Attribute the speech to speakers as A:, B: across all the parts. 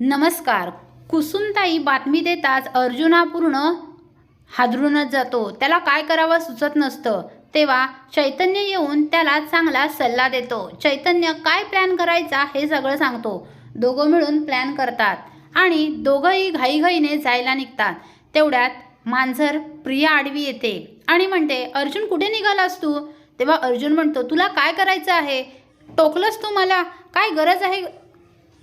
A: नमस्कार. कुसुमताई बातमी देताच अर्जुना पूर्ण हादरूनच जातो. त्याला काय करावं सुचत नसतं. तेव्हा चैतन्य येऊन त्याला चांगला सल्ला देतो. चैतन्य काय प्लॅन करायचा हे सगळं सांगतो. दोघं मिळून प्लॅन करतात आणि दोघंही घाईघाईने जायला निघतात. तेवढ्यात मांजर प्रिया आडवी येते आणि म्हणते अर्जुन कुठे निघालास तू? तेव्हा अर्जुन म्हणतो तुला काय करायचं आहे? टोकलंस तू मला? काय गरज आहे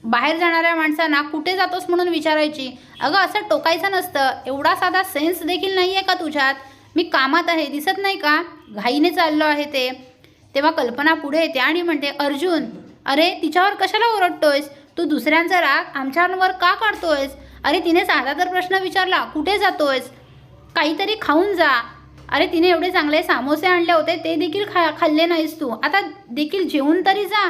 A: बाहेर जाणाऱ्या माणसांना कुठे जातोस म्हणून विचारायची? अगं असं टोकायचं नसतं. एवढा साधा सेन्स देखील नाही आहे का तुझ्यात? मी कामात आहे दिसत नाही का? घाईने चाललो आहे ते. तेव्हा कल्पना पुढे येते आणि म्हणते अर्जुन अरे तिच्यावर कशाला ओरडतोयस? तू दुसऱ्यांचा राग आमच्यावर का काढतोयस? अरे तिने साधा तर प्रश्न विचारला कुठे जातोयस? काहीतरी खाऊन जा. अरे तिने एवढे चांगले सामोसे आणले होते ते देखील खा खाल्ले नाहीस तू. आता देखील जेवून तरी जा.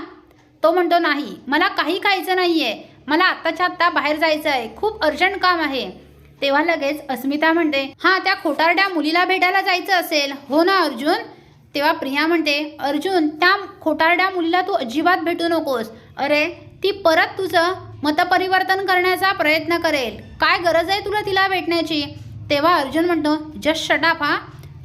A: तो म्हणतो नाही मला काही खायचं नाही आहे मला आत्ताच्या आत्ता बाहेर जायचं आहे खूप अर्जंट काम आहे. तेव्हा लगेच अस्मिता म्हणते हां त्या खोटारड्या मुलीला भेटायला जायचं असेल. हो ना अर्जुन. तेव्हा प्रिया म्हणते अर्जुन त्या खोटारड्या मुलीला तू अजिबात भेटू नकोस. अरे ती परत तुझं मतपरिवर्तन करण्याचा प्रयत्न करेल. काय गरज आहे तुला तिला भेटण्याची? तेव्हा अर्जुन म्हणतो जस्ट शटाफ हा.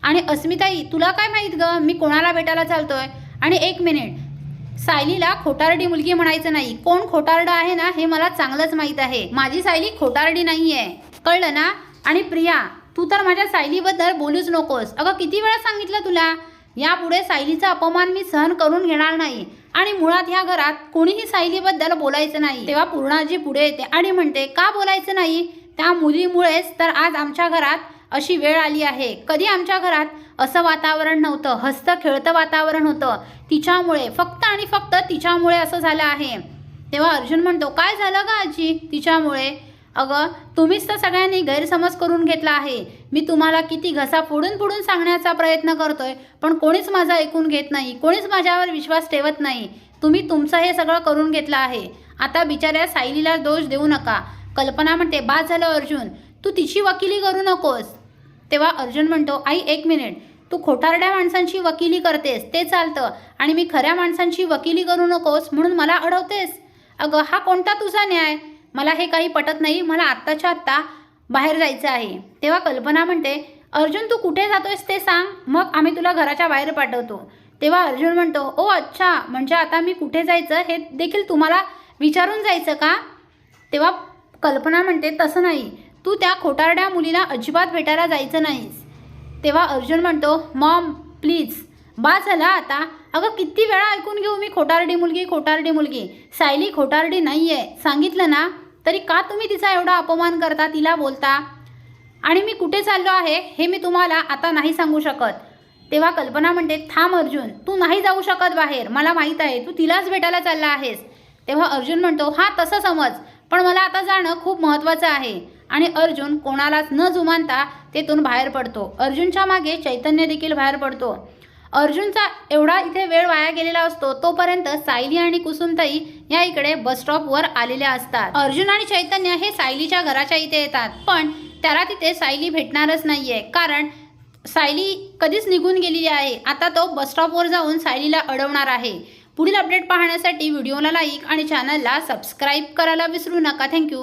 A: आणि अस्मिताई तुला काय माहीत ग? मी कोणाला भेटायला चालतोय? आणि एक मिनिट सायलीला खोटारडी मुलगी म्हणायचं नाही. कोण खोटारडा आहे ना हे मला चांगलंच माहीत आहे. माझी सायली खोटारडी नाही आहे कळलं ना? आणि प्रिया तू तर माझ्या सायलीबद्दल बोलूच नकोस. अगं किती वेळा सांगितलं तुला? यापुढे सायलीचा अपमान मी सहन करून घेणार नाही. आणि मुळात ह्या घरात कोणीही सायलीबद्दल बोलायचं नाही. तेव्हा पूर्णाजी पुढे येते आणि म्हणते का बोलायचं नाही? त्या मुलीमुळेच तर आज आमच्या घरात अशी वेळ आली आहे. कधी आमच्या घरात असं वातावरण नव्हतं हसतं खेळतं वातावरण होतं. तिच्यामुळे फक्त आणि फक्त तिच्यामुळे असं झालं आहे. तेव्हा अर्जुन म्हणतो काय झालं का आजी? तिच्यामुळे. अगं तुम्हीच तर सगळ्यांनी गैरसमज करून घेतला आहे. मी तुम्हाला किती घसा फोडून फोडून सांगण्याचा प्रयत्न करतोय पण कोणीच माझा ऐकून घेत नाही कोणीच माझ्यावर विश्वास ठेवत नाही. तुम्ही तुमचं हे सगळं करून घेतलं आहे. आता बिचाऱ्या सायलीला दोष देऊ नका. कल्पना म्हणते बाद झालं अर्जुन. तू तिची वकिली करू नकोस. तेव्हा अर्जुन म्हणतो आई एक मिनिट. तू खोटारड्या माणसांची वकिली करतेस ते चालतं. आणि मी खऱ्या माणसांची वकिली करू नकोस म्हणून मला अडवतेस. अगं हा कोणता तुझा न्याय? मला हे काही पटत नाही. मला आत्ताच्या आत्ता बाहेर जायचं आहे. तेव्हा कल्पना म्हणते अर्जुन तू कुठे जातोयस ते सांग. मग आम्ही तुला घराच्या बाहेर पाठवतो. तेव्हा अर्जुन म्हणतो ओ अच्छा. म्हणजे आता मी कुठे जायचं? हे देखील तुम्हाला विचारून जायचं का? तेव्हा कल्पना म्हणते तसं नाही. तू त्या खोटारड्या मुलीला अजिबात भेटायला जायचं नाहीस. तेव्हा अर्जुन म्हणतो मॉम प्लीज बा झाला आता. अगं किती वेळा ऐकून घेऊ मी खोटारडी मुलगी खोटारडी मुलगी. सायली खोटारडी नाही आहे सांगितलं ना? तरी का तुम्ही तिचा एवढा अपमान करता तिला बोलता? आणि मी कुठे चाललो आहे हे मी तुम्हाला आता नाही सांगू शकत. तेव्हा कल्पना म्हणते थांब अर्जुन तू नाही जाऊ शकत बाहेर. मला माहीत आहे तू तिलाच भेटायला चालला आहेस. तेव्हा अर्जुन म्हणतो हां तसं समज. पण मला आता जाणं खूप महत्त्वाचं आहे. आणि अर्जुन कोणालाच न जुमानता तेथून बाहेर पडतो. अर्जुनच्या मागे चैतन्य देखील बाहेर पडतो. अर्जुनचा एवढा इथे वेळ वाया गेलेला असतो तोपर्यंत सायली आणि कुसुमताई या इकडे बसस्टॉपवर आलेल्या असतात. अर्जुन आणि चैतन्य हे सायलीच्या घराच्या इथे येतात पण त्याला तिथे सायली भेटणारच नाहीये कारण सायली कधीच निघून गेलेली आहे. आता तो बसस्टॉपवर जाऊन सायलीला अडवणार आहे. पुढील अपडेट पाहण्यासाठी व्हिडिओला लाईक आणि चॅनलला सबस्क्राईब करायला विसरू नका. थँक्यू.